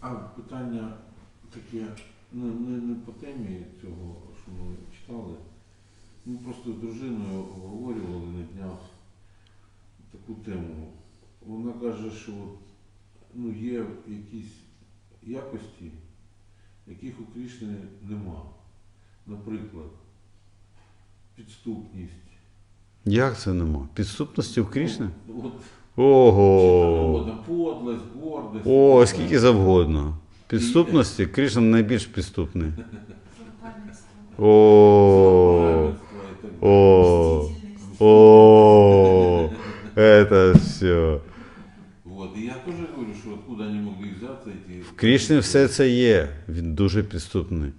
А питання таке, не, не, не по темі цього, що ми читали. Ми просто з дружиною обговорювали на днях таку тему. Вона каже, що ну, є якісь якості, яких у Крішни нема. Наприклад, підступність. Як це нема? Підступності в Крішни? Ну, От, Ого! Подлость, гордость. О, скільки завгодно. Підступності Кришна найбільш підступний. О, о, о, это все. Вот, и я тоже говорю, что откуда они могли взяться эти... В Крішні все це є. Він дуже підступний.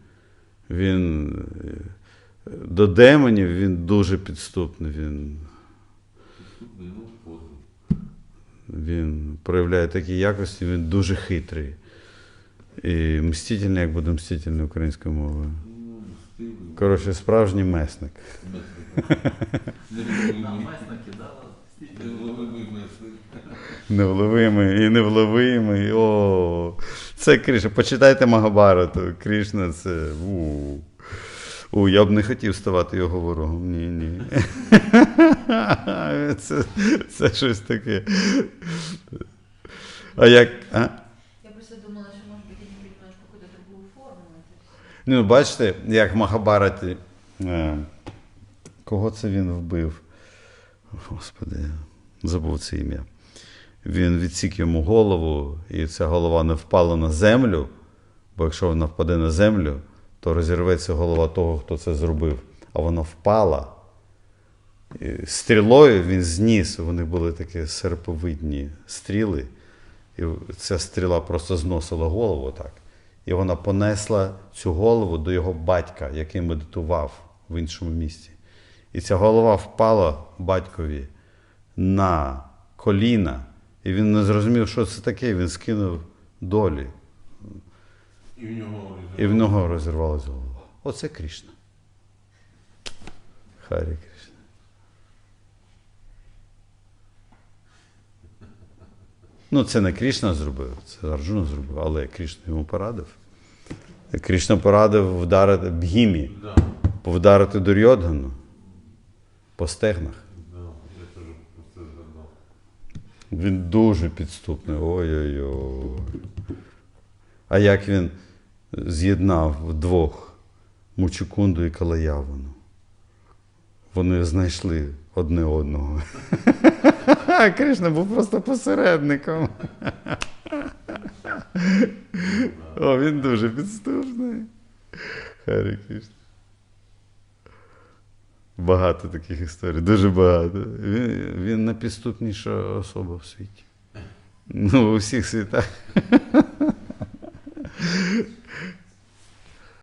Він е, до демонів він дуже підступний. Він, Підступний, ну, подлий. Він проявляє такі якості, він дуже хитрий. І мстительний, як буде мстительний українською мовою. Коротше, справжній. Месник. Невловимий і невловимий. О, це Кришна. Почитайте Магабарату. Кришна це. У. У, я б не хотів ставати його ворогом. Ні, ні. Це, це щось таке. А як. А? Я просто думала, что, может быть, они принимают какую-то форму. Ну, бачите, як в Махабараті. Е, кого це він вбив? Господи, забув це ім'я. Він відсік йому голову, і ця голова не впала на землю, бо якщо вона впаде на землю, то розірветься голова того, хто це зробив. А вона впала. Стрілою він зніс, вони були такі серповидні стріли. І ця стріла просто зносила голову так. І вона понесла цю голову до його батька, який медитував в іншому місці. І ця голова впала батькові на коліна, і він не зрозумів, що це таке. Він скинув долі, І в нього в нього розірвалася голова. Оце Крішна. Харі Кришна. Ну, це не Крішна зробив, це Арджуна зробив, але Крішна йому порадив. Крішна порадив вдарити Бгімі, Да, вдарити Дурьодгану по стегнах. Він дуже підступний. Ой-ой-ой. А як він з'єднав двох Мучукунду і Калаявану? Вони знайшли одне одного. Кришна був просто посередником. О, він дуже підступний. Харі Кришна. Багато таких історій, дуже багато. Він, він найпідступніша особа в світі. Ну, у всіх світах.